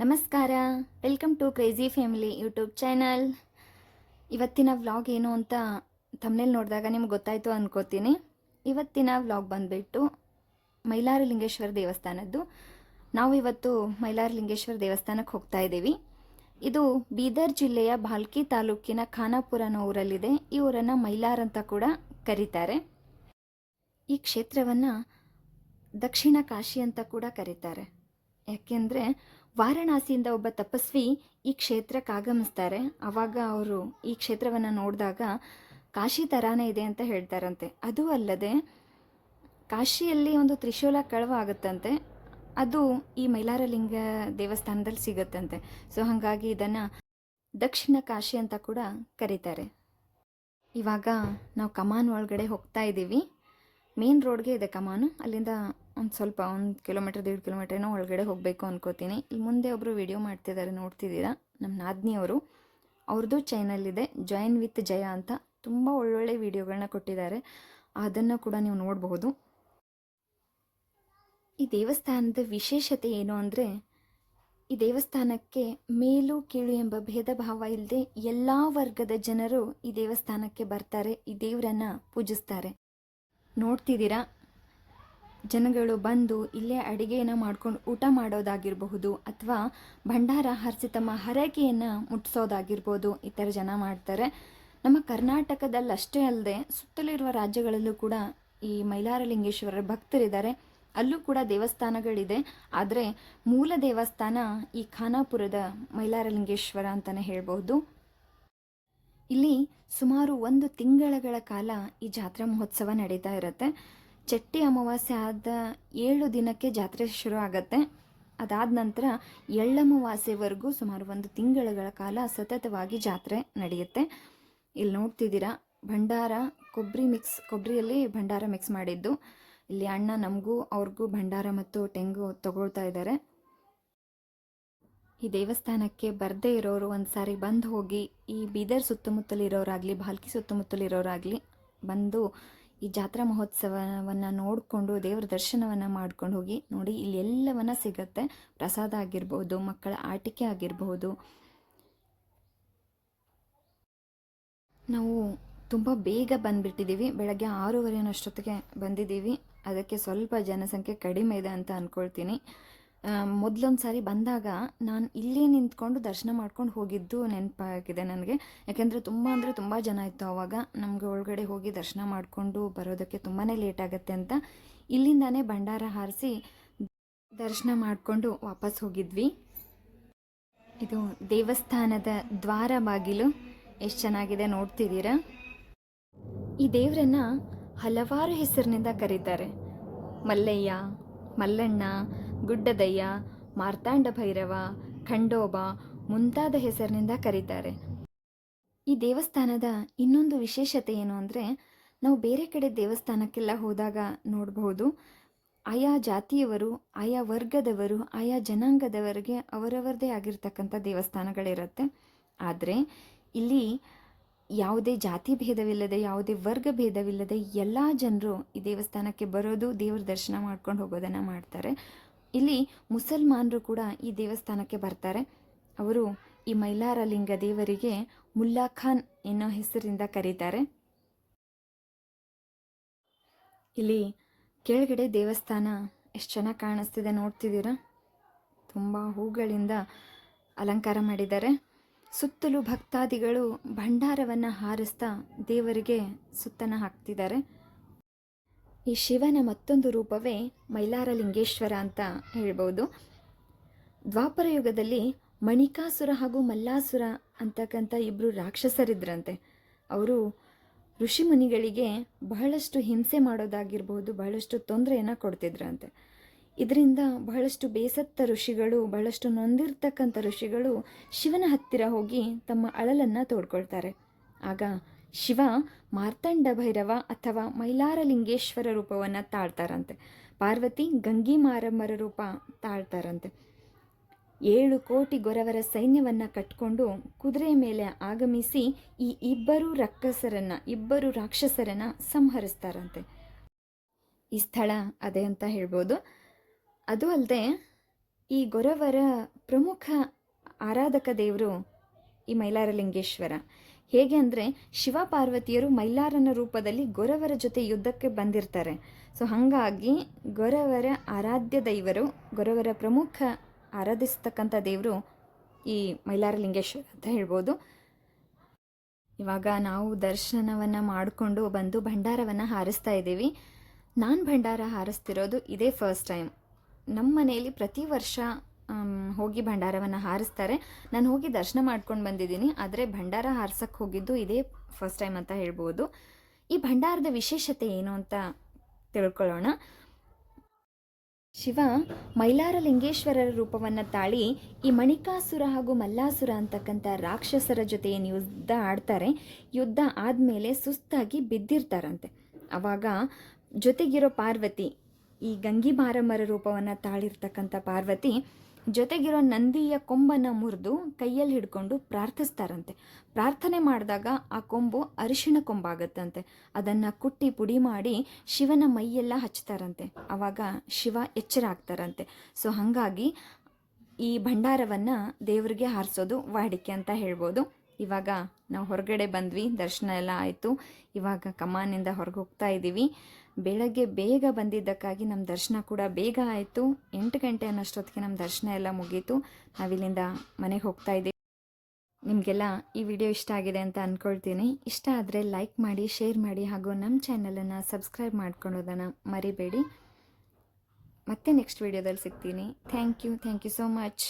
ನಮಸ್ಕಾರ. Welcome to crazy family YouTube channel ಇವತ್ತಿನ vlog ಏನು ಅಂತ ತಮ್ಮನೇಲಿ ನೋಡಿದಾಗ ನಿಮ್ಗೆ ಗೊತ್ತಾಯಿತು ಅನ್ಕೋತೀನಿ. ಇವತ್ತಿನ ವ್ಲಾಗ್ ಬಂದುಬಿಟ್ಟು ಮೈಲಾರಲಿಂಗೇಶ್ವರ ದೇವಸ್ಥಾನದ್ದು. ನಾವು ಇವತ್ತು ಮೈಲಾರಲಿಂಗೇಶ್ವರ ದೇವಸ್ಥಾನಕ್ಕೆ ಹೋಗ್ತಾ ಇದ್ದೀವಿ. ಇದು ಬೀದರ್ ಜಿಲ್ಲೆಯ ಭಾಲ್ಕಿ ತಾಲೂಕಿನ ಖಾನಾಪುರ ಅನ್ನೋ ಊರಲ್ಲಿದೆ. ಈ ಊರನ್ನು ಮೈಲಾರ್ ಅಂತ ಕೂಡ ಕರೀತಾರೆ. ಈ ಕ್ಷೇತ್ರವನ್ನು ದಕ್ಷಿಣ ಕಾಶಿ ಅಂತ ಕೂಡ ಕರೀತಾರೆ. ಯಾಕೆಂದರೆ ವಾರಣಾಸಿಯಿಂದ ಒಬ್ಬ ತಪಸ್ವಿ ಈ ಕ್ಷೇತ್ರಕ್ಕೆ ಆಗಮಿಸ್ತಾರೆ. ಆವಾಗ ಅವರು ಈ ಕ್ಷೇತ್ರವನ್ನು ನೋಡಿದಾಗ ಕಾಶಿ ಥರಾನೇ ಇದೆ ಅಂತ ಹೇಳ್ತಾರಂತೆ. ಅದು ಅಲ್ಲದೆ ಕಾಶಿಯಲ್ಲಿ ಒಂದು ತ್ರಿಶೂಲ ಕಳವ ಆಗುತ್ತಂತೆ. ಅದು ಈ ಮೈಲಾರಲಿಂಗ ದೇವಸ್ಥಾನದಲ್ಲಿ ಸಿಗುತ್ತಂತೆ. ಸೊ ಹಾಗಾಗಿ ಇದನ್ನು ದಕ್ಷಿಣ ಕಾಶಿ ಅಂತ ಕೂಡ ಕರೀತಾರೆ. ಇವಾಗ ನಾವು ಕಮಾನ್ ಒಳಗಡೆ ಹೋಗ್ತಾ ಇದ್ದೀವಿ ಮೇನ್ ರೋಡ್ಗೆ ಇದೆ ಕಮಾನು. ಅಲ್ಲಿಂದ ಒಂದು ಸ್ವಲ್ಪ ಒಂದು ಕಿಲೋಮೀಟ್ರ್, ದೇಡ್ ಕಿಲೋಮೀಟ್ರೇನೋ ಒಳಗಡೆ ಹೋಗಬೇಕು ಅನ್ಕೋತೀನಿ. ಇಲ್ಲಿ ಮುಂದೆ ಒಬ್ಬರು ವಿಡಿಯೋ ಮಾಡ್ತಿದ್ದಾರೆ ನೋಡ್ತಿದ್ದೀರಾ? ನಮ್ಮ ನಾದ್ನಿಯವರು ಅವ್ರದ್ದು ಚಾನಲ್ ಇದೆ ಜಾಯಿನ್ ವಿತ್ ಜಯ ಅಂತ. ತುಂಬ ಒಳ್ಳೊಳ್ಳೆ ವಿಡಿಯೋಗಳನ್ನ ಕೊಟ್ಟಿದ್ದಾರೆ. ಅದನ್ನು ಕೂಡ ನೀವು ನೋಡಬಹುದು ಈ ದೇವಸ್ಥಾನದ ವಿಶೇಷತೆ ಏನು ಅಂದರೆ, ಈ ದೇವಸ್ಥಾನಕ್ಕೆ ಮೇಲು, ಕೀಳು ಎಂಬ ಭೇದ ಭಾವ ಇಲ್ಲದೆ ಎಲ್ಲ ವರ್ಗದ ಜನರು ಈ ದೇವಸ್ಥಾನಕ್ಕೆ ಬರ್ತಾರೆ, ಈ ದೇವರನ್ನು ಪೂಜಿಸ್ತಾರೆ. ನೋಡ್ತಿದ್ದೀರಾ? ಜನಗಳು ಬಂದು ಇಲ್ಲೇ ಅಡಿಗೆಯನ್ನು ಮಾಡ್ಕೊಂಡು ಊಟ ಮಾಡೋದಾಗಿರಬಹುದು ಅಥವಾ ಭಂಡಾರ ಹರಿಸಿ ತಮ್ಮ ಹರಕೆಯನ್ನು ಮುಟ್ಟಿಸೋದಾಗಿರ್ಬೋದು ಈ ಥರ ಜನ ಮಾಡ್ತಾರೆ. ನಮ್ಮ ಕರ್ನಾಟಕದಲ್ಲಷ್ಟೇ ಅಲ್ಲದೆ ಸುತ್ತಲಿರುವ ರಾಜ್ಯಗಳಲ್ಲೂ ಕೂಡ ಈ ಮೈಲಾರಲಿಂಗೇಶ್ವರರ ಭಕ್ತರಿದ್ದಾರೆ. ಅಲ್ಲೂ ಕೂಡ ದೇವಸ್ಥಾನಗಳಿದೆ. ಆದರೆ ಮೂಲ ದೇವಸ್ಥಾನ ಈ ಖಾನಾಪುರದ ಮೈಲಾರಲಿಂಗೇಶ್ವರ ಅಂತಲೇ ಹೇಳ್ಬೋದು ಇಲ್ಲಿ ಸುಮಾರು ಒಂದು ತಿಂಗಳಗಳ ಕಾಲ ಈ ಜಾತ್ರಾ ಮಹೋತ್ಸವ ನಡೀತಾ ಇರುತ್ತೆ. ಚಟ್ಟಿ ಅಮಾವಾಸ್ಯೆ ಆದ ಏಳು ದಿನಕ್ಕೆ ಜಾತ್ರೆ ಶುರು ಆಗುತ್ತೆ. ಅದಾದ ನಂತರ ಎಳ್ಳಮಾವಾಸ್ಯೆವರೆಗೂ ಸುಮಾರು ಒಂದು ತಿಂಗಳುಗಳ ಕಾಲ ಸತತವಾಗಿ ಜಾತ್ರೆ ನಡೆಯುತ್ತೆ. ಇಲ್ಲಿ ನೋಡ್ತಿದ್ದೀರಾ, ಭಂಡಾರ ಕೊಬ್ಬರಿ ಮಿಕ್ಸ್ ಕೊಬ್ಬರಿಯಲ್ಲಿ ಭಂಡಾರ ಮಿಕ್ಸ್ ಮಾಡಿದ್ದು. ಇಲ್ಲಿ ಅಣ್ಣ ನಮಗೂ, ಅವ್ರಿಗೂ ಭಂಡಾರ ಮತ್ತು ತೆಂಗು ತಗೊಳ್ತಾ ಇದ್ದಾರೆ. ಈ ದೇವಸ್ಥಾನಕ್ಕೆ ಬರದೇ ಇರೋರು ಒಂದು ಸಾರಿ ಬಂದು ಹೋಗಿ, ಈ ಬೀದರ್ ಸುತ್ತಮುತ್ತಲಿರೋರಾಗಲಿ ಭಾಲ್ಕಿ ಸುತ್ತಮುತ್ತಲಿರೋರಾಗಲಿ ಬಂದು ಈ ಜಾತ್ರಾ ಮಹೋತ್ಸವವನ್ನು ನೋಡಿಕೊಂಡು, ದೇವರ ದರ್ಶನವನ್ನು ಮಾಡ್ಕೊಂಡು ಹೋಗಿ ನೋಡಿ ಇಲ್ಲಿ ಎಲ್ಲವನ್ನ ಸಿಗುತ್ತೆ. ಪ್ರಸಾದ ಆಗಿರ್ಬೋದು, ಮಕ್ಕಳ ಆಟಿಕೆ ಆಗಿರಬಹುದು ನಾವು ತುಂಬ ಬೇಗ ಬಂದುಬಿಟ್ಟಿದ್ದೀವಿ. ಬೆಳಗ್ಗೆ ಆರೂವರೆನಷ್ಟೊತ್ತಿಗೆ ಬಂದಿದ್ದೀವಿ. ಅದಕ್ಕೆ ಸ್ವಲ್ಪ ಜನಸಂಖ್ಯೆ ಕಡಿಮೆ ಇದೆ ಅಂತ ಅಂದ್ಕೊಳ್ತೀನಿ ಮೊದಲೊಂದು ಸಾರಿ ಬಂದಾಗ ನಾನು ಇಲ್ಲೇ ನಿಂತ್ಕೊಂಡು ದರ್ಶನ ಮಾಡ್ಕೊಂಡು ಹೋಗಿದ್ದು ನೆನಪಾಗಿದೆ ನನಗೆ. ಯಾಕೆಂದರೆ ತುಂಬ ಅಂದರೆ ತುಂಬ ಜನ ಇತ್ತು ಆವಾಗ ನಮಗೆ ಒಳಗಡೆ ಹೋಗಿ ದರ್ಶನ ಮಾಡಿಕೊಂಡು ಬರೋದಕ್ಕೆ ತುಂಬಾ ಲೇಟ್ ಆಗುತ್ತೆ ಅಂತ ಇಲ್ಲಿಂದಾನೇ ಭಂಡಾರ ಹಾರಿಸಿ ದರ್ಶನ ಮಾಡಿಕೊಂಡು ವಾಪಸ್ ಹೋಗಿದ್ವಿ. ಇದು ದೇವಸ್ಥಾನದ ದ್ವಾರ ಬಾಗಿಲು. ಎಷ್ಟು ಚೆನ್ನಾಗಿದೆ ನೋಡ್ತಿದ್ದೀರಾ? ಈ ದೇವರನ್ನು ಹಲವಾರು ಹೆಸರಿನಿಂದ ಕರೀತಾರೆ. ಮಲ್ಲಯ್ಯ, ಮಲ್ಲಣ್ಣ ಗುಡ್ಡದಯ್ಯ, ಮಾರ್ತಾಂಡ ಭೈರವ, ಖಂಡೋಬ ಮುಂತಾದ ಹೆಸರಿನಿಂದ ಕರೀತಾರೆ. ಈ ದೇವಸ್ಥಾನದ ಇನ್ನೊಂದು ವಿಶೇಷತೆ ಏನು ಅಂದರೆ, ನಾವು ಬೇರೆ ಕಡೆ ದೇವಸ್ಥಾನಕ್ಕೆಲ್ಲ ಹೋದಾಗ ನೋಡಬಹುದು, ಆಯಾ ಜಾತಿಯವರು, ಆಯಾ ವರ್ಗದವರು, ಆಯಾ ಜನಾಂಗದವರಿಗೆ ಅವರವರದೇ ಆಗಿರ್ತಕ್ಕಂಥ ದೇವಸ್ಥಾನಗಳಿರುತ್ತೆ. ಆದರೆ, ಇಲ್ಲಿ ಯಾವುದೇ ಜಾತಿ ಭೇದವಿಲ್ಲದೆ, ಯಾವುದೇ ವರ್ಗ ಭೇದವಿಲ್ಲದೆ ಎಲ್ಲ ಜನರು ಈ ದೇವಸ್ಥಾನಕ್ಕೆ ಬರೋದು ದೇವ್ರ ದರ್ಶನ ಮಾಡ್ಕೊಂಡು ಹೋಗೋದನ್ನು ಮಾಡ್ತಾರೆ. ಇಲ್ಲಿ ಮುಸಲ್ಮಾನರು ಕೂಡ ಈ ದೇವಸ್ಥಾನಕ್ಕೆ ಬರ್ತಾರೆ. ಅವರು ಈ ಮೈಲಾರಲಿಂಗ ದೇವರಿಗೆ ಮುಲ್ಲಾ ಖಾನ್ ಎನ್ನೋ ಹೆಸರಿಂದ ಕರೀತಾರೆ. ಇಲ್ಲಿ ಕೆಳಗಡೆ ದೇವಸ್ಥಾನ ಎಷ್ಟು ಚೆನ್ನಾಗಿ ಕಾಣಿಸ್ತಿದೆ ನೋಡ್ತಿದ್ದೀರಾ? ತುಂಬ ಹೂಗಳಿಂದ ಅಲಂಕಾರ ಮಾಡಿದ್ದಾರೆ. ಸುತ್ತಲೂ ಭಕ್ತಾದಿಗಳು ಭಂಡಾರವನ್ನು ಹಾರಿಸ್ತಾ ದೇವರಿಗೆ ಸುತ್ತನ ಹಾಕ್ತಿದ್ದಾರೆ. ಈ ಶಿವನ ಮತ್ತೊಂದು ರೂಪವೇ ಮೈಲಾರಲಿಂಗೇಶ್ವರ ಅಂತ ಹೇಳ್ಬೋದು. ದ್ವಾಪರ ಯುಗದಲ್ಲಿ ಮಣಿಕಾಸುರ ಹಾಗೂ ಮಲ್ಲಾಸುರ ಅಂತಕ್ಕಂಥ ಇಬ್ಬರು ರಾಕ್ಷಸರಿದ್ರಂತೆ. ಅವರು ಋಷಿಮುನಿಗಳಿಗೆ ಬಹಳಷ್ಟು ಹಿಂಸೆ ಮಾಡೋದಾಗಿರ್ಬೋದು, ಬಹಳಷ್ಟು ತೊಂದರೆಯನ್ನು ಕೊಡ್ತಿದ್ರಂತೆ. ಇದರಿಂದ ಬಹಳಷ್ಟು ಬೇಸತ್ತ ಋಷಿಗಳು, ಬಹಳಷ್ಟು ನೊಂದಿರ್ತಕ್ಕಂಥ ಋಷಿಗಳು ಶಿವನ ಹತ್ತಿರ ಹೋಗಿ ತಮ್ಮ ಅಳಲನ್ನು ತೋಡ್ಕೊಳ್ತಾರೆ. ಆಗ ಶಿವ ಮಾರ್ತಂಡ ಭೈರವ ಅಥವಾ ಮೈಲಾರಲಿಂಗೇಶ್ವರ ರೂಪವನ್ನು ತಾಳ್ತಾರಂತೆ. ಪಾರ್ವತಿ ಗಂಗಿ ಮಾರಮ್ಮರ ರೂಪ ತಾಳ್ತಾರಂತೆ. ಏಳು ಕೋಟಿ ಗೊರವರ ಸೈನ್ಯವನ್ನು ಕಟ್ಕೊಂಡು ಕುದುರೆ ಮೇಲೆ ಆಗಮಿಸಿ ಈ ಇಬ್ಬರು ರಕ್ಕಸರನ್ನ, ಇಬ್ಬರು ರಾಕ್ಷಸರನ್ನ ಸಂಹರಿಸ್ತಾರಂತೆ. ಈ ಸ್ಥಳ ಅದೇ ಅಂತ ಹೇಳ್ಬೋದು. ಅದು ಅಲ್ಲದೆ ಈ ಗೊರವರ ಪ್ರಮುಖ ಆರಾಧಕ ದೇವರು ಈ ಮೈಲಾರಲಿಂಗೇಶ್ವರ. ಹೇಗೆ ಅಂದರೆ ಶಿವ ಪಾರ್ವತಿಯರು ಮೈಲಾರನ ರೂಪದಲ್ಲಿ ಗೊರವರ ಜೊತೆ ಯುದ್ಧಕ್ಕೆ ಬಂದಿರ್ತಾರೆ. ಸೊ ಹಾಗಾಗಿ ಗೊರವರ ಆರಾಧ್ಯ ದೈವರು, ಗೊರವರ ಪ್ರಮುಖ ಆರಾಧಿಸ್ತಕ್ಕಂಥ ದೇವರು ಈ ಮೈಲಾರಲಿಂಗೇಶ್ವರ ಅಂತ ಹೇಳ್ಬೋದು. ಇವಾಗ ನಾವು ದರ್ಶನವನ್ನು ಮಾಡಿಕೊಂಡು ಬಂದು ಭಂಡಾರವನ್ನು ಹಾರಿಸ್ತಾ ಇದ್ದೀವಿ. ನಾನು ಭಂಡಾರ ಹಾರಿಸ್ತಿರೋದು ಇದೇ ಫಸ್ಟ್ ಟೈಮ್ ನಮ್ಮ ಮನೆಯಲ್ಲಿ ಪ್ರತಿ ವರ್ಷ ಹೋಗಿ ಭಂಡಾರವನ್ನು ಹಾರಿಸ್ತಾರೆ. ನಾನು ಹೋಗಿ ದರ್ಶನ ಮಾಡ್ಕೊಂಡು ಬಂದಿದ್ದೀನಿ. ಆದರೆ ಭಂಡಾರ ಹಾರ್ಸಕ್ಕೆ ಹೋಗಿದ್ದು ಇದೇ ಫಸ್ಟ್ ಟೈಮ್ ಅಂತ ಹೇಳ್ಬೋದು. ಈ ಭಂಡಾರದ ವಿಶೇಷತೆ ಏನು ಅಂತ ತಿಳ್ಕೊಳ್ಳೋಣ. ಶಿವ, ಮೈಲಾರಲಿಂಗೇಶ್ವರರ ರೂಪವನ್ನು ತಾಳಿ ಈ ಮಣಿಕಾಸುರ ಹಾಗೂ ಮಲ್ಲಾಸುರ ಅಂತಕ್ಕಂಥ ರಾಕ್ಷಸರ ಜೊತೆ ಏನು ಯುದ್ಧ ಆಡ್ತಾರೆ. ಯುದ್ಧ ಆದಮೇಲೆ ಸುಸ್ತಾಗಿ ಬಿದ್ದಿರ್ತಾರಂತೆ. ಅವಾಗ ಜೊತೆಗಿರೋ ಪಾರ್ವತಿ, ಈ ಗಂಗಿ ಮಾರಮ್ಮರ ರೂಪವನ್ನು ತಾಳಿರ್ತಕ್ಕಂಥ ಪಾರ್ವತಿ ಜೊತೆಗಿರೋ ನಂದಿಯ ಕೊಂಬನ್ನು ಮುರಿದು ಕೈಯಲ್ಲಿ ಹಿಡ್ಕೊಂಡು ಪ್ರಾರ್ಥಿಸ್ತಾರಂತೆ. ಪ್ರಾರ್ಥನೆ ಮಾಡಿದಾಗ ಆ ಕೊಂಬು ಅರಿಶಿಣ ಕೊಂಬಾಗತ್ತಂತೆ. ಅದನ್ನು ಕುಟ್ಟಿ ಪುಡಿ ಮಾಡಿ ಶಿವನ ಮೈಯೆಲ್ಲ ಹಚ್ತಾರಂತೆ. ಆವಾಗ ಶಿವ ಎಚ್ಚರ ಆಗ್ತಾರಂತೆ. ಸೊ ಹಾಗಾಗಿ ಈ ಭಂಡಾರವನ್ನು ದೇವರಿಗೆ ಹಾರಿಸೋದು ವಾಡಿಕೆ ಅಂತ ಹೇಳ್ಬೋದು. ಇವಾಗ ನಾವು ಹೊರಗಡೆ ಬಂದ್ವಿ, ದರ್ಶನ ಎಲ್ಲ ಆಯಿತು. ಇವಾಗ ಕಮಾನಿಂದ ಹೊರಗೆ ಹೋಗ್ತಾ ಇದ್ದೀವಿ. ಬೆಳಗ್ಗೆ ಬೇಗ ಬಂದಿದ್ದಕ್ಕಾಗಿ ನಮ್ಮ ದರ್ಶನ ಕೂಡ ಬೇಗ ಆಯಿತು. ಎಂಟು ಗಂಟೆ ಅನ್ನೋಷ್ಟೊತ್ತಿಗೆ ನಮ್ಮ ದರ್ಶನ ಎಲ್ಲ ಮುಗೀತು. ನಾವಿಲ್ಲಿಂದ ಮನೆಗೆ ಹೋಗ್ತಾ ಇದ್ದೀವಿ. ನಿಮಗೆಲ್ಲ ಈ ವಿಡಿಯೋ ಇಷ್ಟ ಆಗಿದೆ ಅಂತ ಅಂದ್ಕೊಳ್ತೀನಿ ಇಷ್ಟ ಆದರೆ ಲೈಕ್ ಮಾಡಿ, ಶೇರ್ ಮಾಡಿ ಹಾಗೂ ನಮ್ಮ ಚಾನಲನ್ನು ಸಬ್ಸ್ಕ್ರೈಬ್ ಮಾಡ್ಕೊಳ್ಳೋದನ್ನು ಮರಿಬೇಡಿ. ಮತ್ತೆ ನೆಕ್ಸ್ಟ್ ವಿಡಿಯೋದಲ್ಲಿ ಸಿಗ್ತೀನಿ. Thank you thank you so much